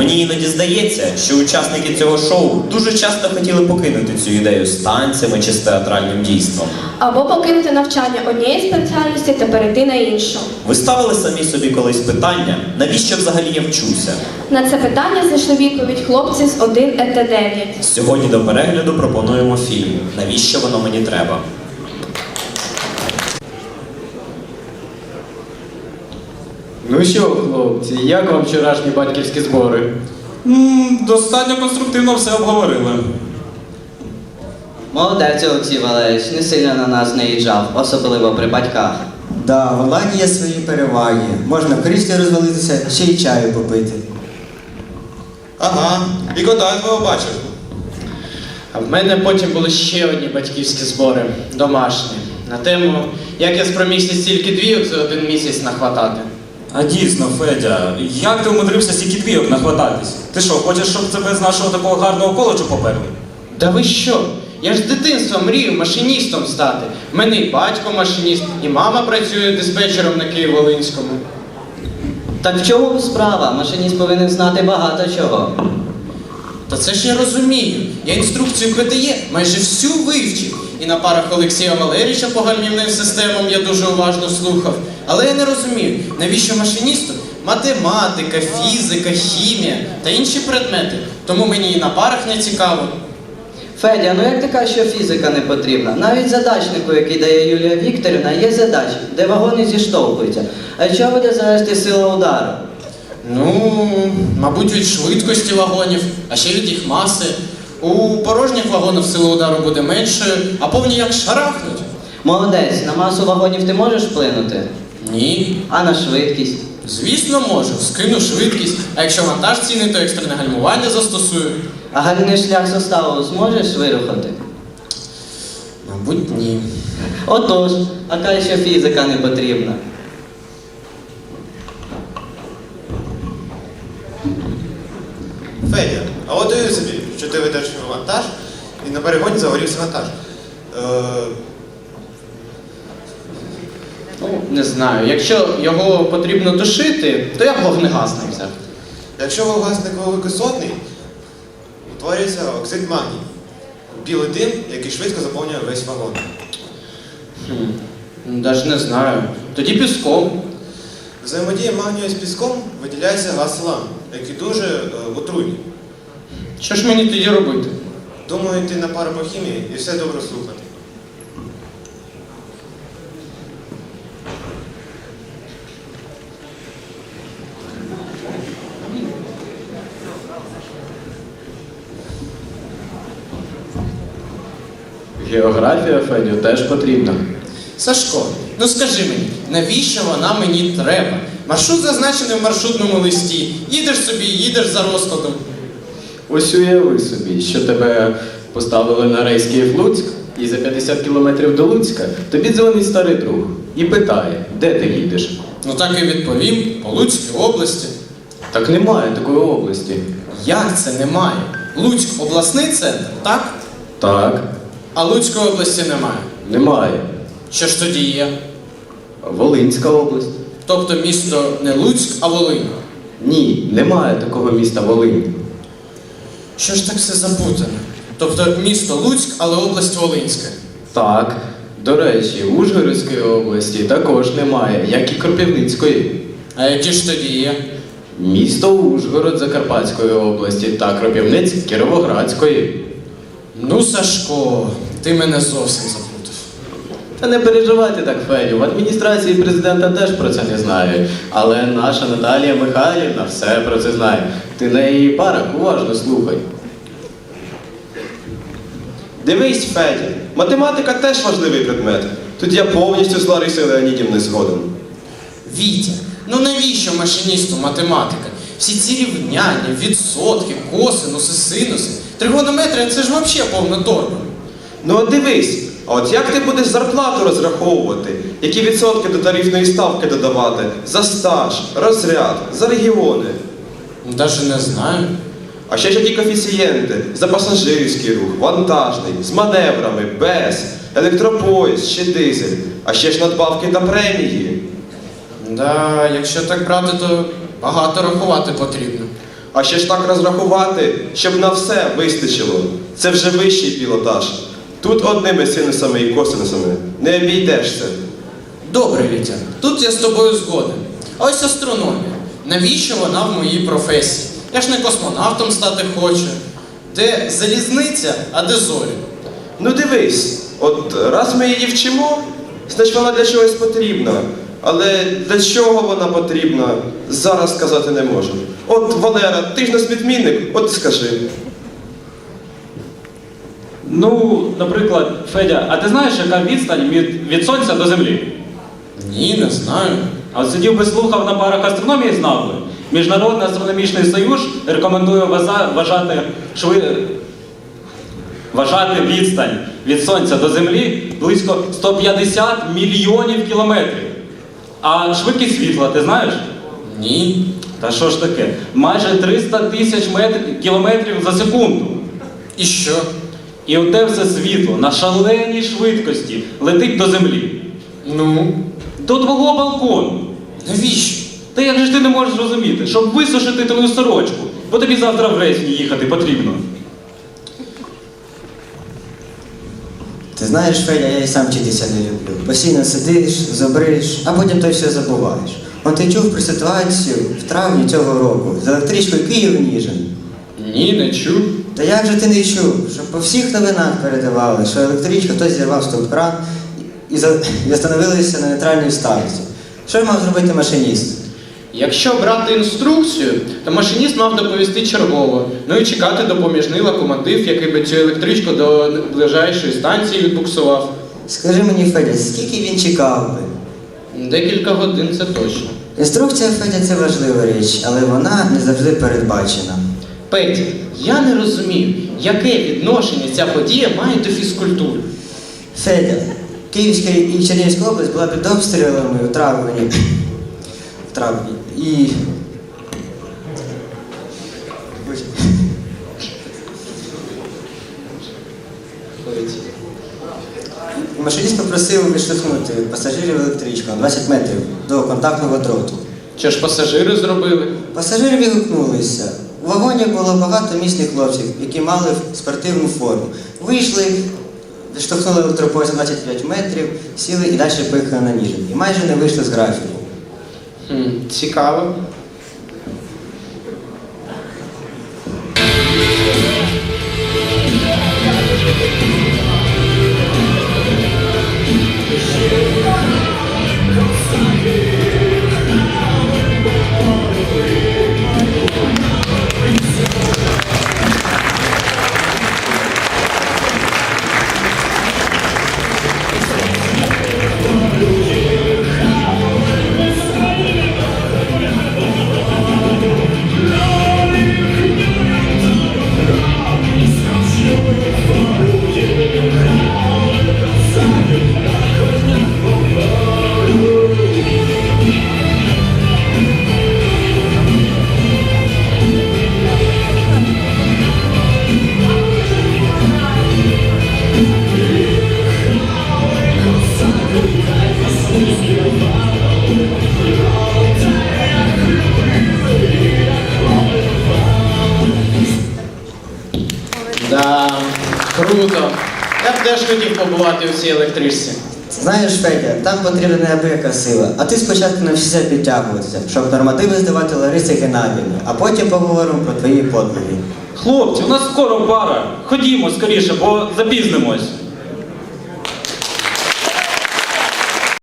Мені іноді здається, що учасники цього шоу дуже часто хотіли покинути цю ідею з танцями чи з театральним дійством. Або покинути навчання однієї спеціальності та перейти на іншу. Ви ставили самі собі колись питання, навіщо взагалі я вчуся? На це питання знайшли відповідь хлопці з 1 ЕТ9. Сьогодні до перегляду пропонуємо фільм Навіщо воно мені треба? Ну що, хлопці, як вам вчорашні батьківські збори? М, Достатньо конструктивно все обговорили. Молодець, Олексій Валерійович, не сильно на нас наїжджав, особливо при батьках. Да, в Алані є свої переваги. Можна в кріслі розвалитися, ще й чаю попити. Ага, і кота твого бачив. А в мене потім були ще одні батьківські збори, домашні, на тему, як я спромігся стільки двійок за один місяць нахватати. А дійсно, Федя, як ти умудрився стільки двійок нахвататись? Ти що, хочеш, щоб тебе з нашого такого гарного коледжу поперли? Та ви що? Я ж з дитинства мрію машиністом стати. В мене і батько машиніст, і мама працює диспетчером на Києво-Волинському. Так в чому справа? Машиніст повинен знати багато чого. Та це ж я розумію. Я інструкцію КТЄ майже всю вивчив. І на парах Олексія Валерійовича по гальмівним системам я дуже уважно слухав. Але я не розумію, навіщо машиністу математика, фізика, хімія та інші предмети. Тому мені і на парах не цікаво. Федя, ну як ти кажеш, що фізика не потрібна? Навіть задачнику, який дає Юлія Вікторівна, є задачі, де вагони зіштовхуються. А чого буде залежати сила удару? Ну, мабуть, від швидкості вагонів, а ще від їх маси. У порожніх вагонах сила удару буде меншою, а повні як шарахнуть. Молодець, на масу вагонів ти можеш вплинути? Ні. А на швидкість? Звісно, можу, скину швидкість, а якщо вантаж цінний, то екстрене гальмування застосую. А гальний шлях составу зможеш вирухати? Мабуть, ні. Отож, а каже, що фізика не потрібна. Федя, а от уяви собі, що ти ведеш вантаж і на перегоні загорівся вантаж. Е, Ну, не знаю. Якщо його потрібно тушити, то я б вогнегасник взяв. якщо вогасник великосотний, утворюється оксид магнію. Білий дим, який швидко заповнює весь вагон. Хм. Даже не знаю. Тоді піском. Взаємодія магнію з піском виділяється газ селан, який дуже е, отруйний. Що ж мені тоді робити? Думаю, йти на пару по хімії і все добре слухати. Географія Федю теж потрібна. Сашко, ну скажи мені, навіщо вона мені треба? Маршрут зазначений в маршрутному листі. Їдеш собі, їдеш за розкладом. Ось уяви собі, що тебе поставили на рейс Київ-Луцьк, і за 50 кілометрів до Луцька тобі дзвонить старий друг і питає, де ти їдеш. Ну так і відповім, по Луцькій області. Так немає такої області. Як це немає? Луцьк обласний центр, так? Так, А Луцької області немає. немає. Що ж тоді є? Волинська область. Тобто місто не Луцьк, а Волинь. Ні, немає такого міста Волинь. Що ж так все запутане? Тобто місто Луцьк, але область Волинська. Так. До речі, Ужгородської області також немає, як і Кропивницької. А які ж тоді є? Місто Ужгород Закарпатської області та Кропивниць Кіровоградської. Ну, Сашко, ти мене зовсім заплутав. Та не переживайте так, Федю. В адміністрації президента теж про це не знають. Але наша Наталія Михайлівна все про це знає. Ти на її парах уважно слухай. Дивись, Федя, математика теж важливий предмет. Тут я повністю з Ларисою Леонідівною згоден. Вітя, ну навіщо машиністу математика? Всі ці рівняння, відсотки, косинуси, синуси, тригонометрія це ж взагалі повна торба. Ну от дивись, а от як ти будеш зарплату розраховувати? Які відсотки до тарифної ставки додавати? За стаж, розряд, за регіони. Ну, Даже не знаю. А ще ж які коефіцієнти за пасажирський рух, вантажний, з маневрами, без, електропоїзд, ще дизель, а ще ж надбавки та премії. Да, якщо так брати, то багато рахувати потрібно. А ще ж так розрахувати, щоб на все вистачило. Це вже вищий пілотаж. Тут одними синусами і косинусами не обійдешся. Добре, Вітя, тут я з тобою згоден. А ось астрономія. Навіщо вона в моїй професії? Я ж не космонавтом стати хочу. Де залізниця, а де зорі? Ну дивись, от раз ми її вчимо, значить вона для чогось потрібна. Але для чого вона потрібна, зараз сказати не можу. От Валера, ти ж несмітмінник, от і скажи. Ну, наприклад, Федя, а ти знаєш, яка відстань від, від сонця до землі? Ні, не знаю. А от сидів би слухав на парах астрономії, знав би. Міжнародний астрономічний союз рекомендує вважати шви... вважати відстань від сонця до землі близько 150 мільйонів кілометрів. А швидкість світла, ти знаєш? Ні. Та що ж таке? Майже 300 тисяч метр... кілометрів за секунду. І що? І оте все світло на шаленій швидкості летить до землі. Ну, До твого балкону. навіщо? Та як же ж ти не можеш розуміти, щоб висушити твою сорочку, бо тобі завтра в Ресні їхати потрібно. Ти знаєш, Федя, я і сам вчитися не люблю. Постійно сидиш, зобриш, а потім то все забуваєш. Он ти чув про ситуацію в травні цього року з електричкою Київ-Ніжин. Ні, не чув. Та як же ти не чув, що по всіх новинах передавали, що електричка хтось зірвав стоп-кран і, остановилися на нейтральній станції. Що мав зробити машиніст? Якщо брати інструкцію, то машиніст мав доповісти чергово, ну і чекати допоміжний локомотив, який би цю електричку до ближайшої станції відбуксував. Скажи мені, Федя, скільки він чекав би? Декілька годин це точно. Інструкція, Федя, це важлива річ, але вона не завжди передбачена. Петя, я не розумію, яке відношення ця подія має до фізкультури. Федя, Київська і Чернігівська область була під обстрілами у травні. В травні. І. І Машиніст попросив відштовхнути пасажирів електричку 20 метрів до контактного дроту. Що ж пасажири зробили? Пасажири відгукнулися. У вагоні було багато міцних хлопців, які мали спортивну форму. Вийшли, відштовхнули електропоїзд на 25 метрів, сіли і далі поїхали на Ніжин. І майже не вийшли з графіку. Цікаво. Да, теж хотів побувати у цій електричці. Знаєш, Федя, там потрібна неабияка сила, а ти спочатку навчися підтягуватися, щоб нормативи здавати Ларисі Геннадівні, а потім поговоримо про твої подвиги. Хлопці, у нас скоро пара. Ходімо скоріше, бо запізнимось.